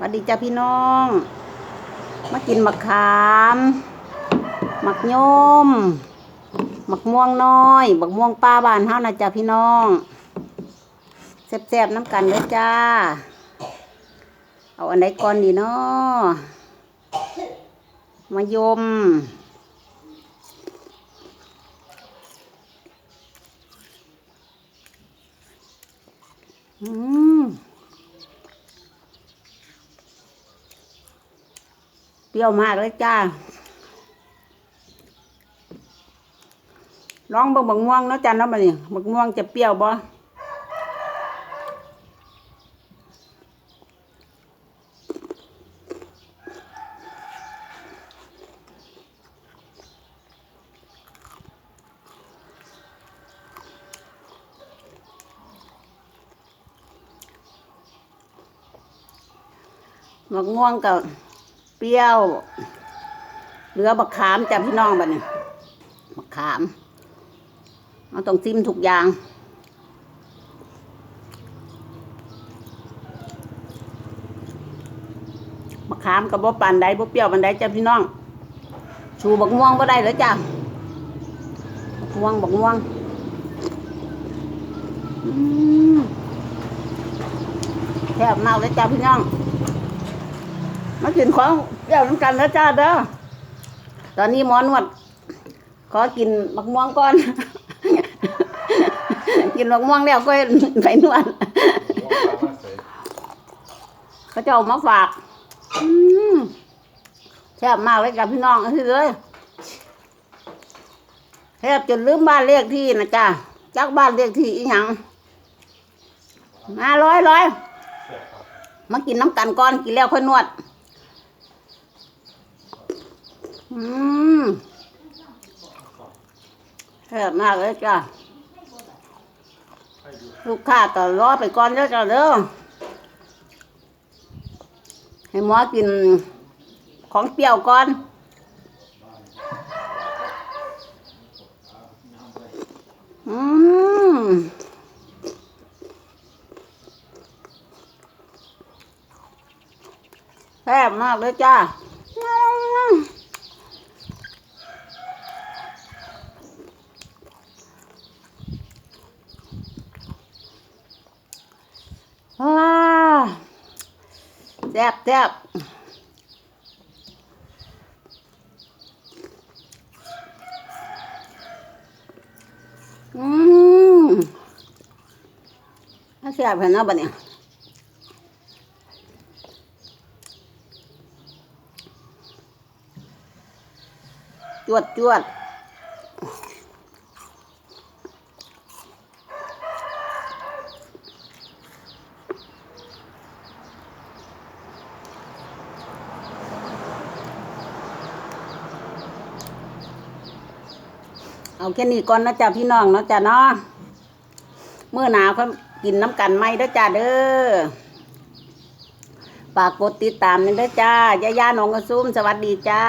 สวัสดีจ้าพี่น้อง มากินมะขามมักยมมักม่วงน้อยบักม่วงป้าบ้านเฮานะจ้าพี่น้องแซ่บๆน้ำกันเลยจ้า เอาอันไหนก่อนดีเนาะมายมอืม เป รี้ยวมากเลยจ้าลองเบิ่งบักม่วงเนาะจ้าเนาะบัดนี้บักม่วงจะเปรี้ยวบ่บักม่วงกับ เปรี้ยวเหลือบักขามจ้าพี่น้องบัดนี้บักขามเราต้องซิมทุกอย่างบักขามกับบ่ปานใดบ่เปรี้ยวปานใดจ้าพี่น้องชูบักม่วงบ่ได้เหรอจ้าบักม่วงบักม่วงแซ่บมากเลยจ้าพี่น้อง มากินของเปรี้ยวน้ำกันแล้วจ้าเด้อตอนนี้หมอนวด ขอกินบักม่วงก่อน กินบักม่วงแล้วก็ไปนวด เขาจะเอามาฝากแซ่บมากเลยจ้ะพี่น้องที่เลยแทบจนลืมบ้านเลขที่นะจ้าจักบ้านเลขที่อีหยังมาร้อยร้อยมากินน้ำกันก่อนกินแล้วค่อยนวด อืมแซ่บมากเลยจ้าลูกค้าก็รอไปก่อนเด้อจ้าเด้อ ให้หมอกินของเปรี้ยวก่อนอืมแซ่บมากเลยจ้า ว้าแซ่บแซ่บอืมแซ่บเห็นเนาะบัดเนี่ยจวดจวด เอาแค่นี้ก่อนนะจ้าพี่น้องเนาะจ้าเนาะเมื่อหนาวเขากินน้ำกันไหมเด้อจ้าเด้อฝากกดติดตามนี่เด้อจ้าย่าย่าหนองกระซุ่มสวัสดีจ้า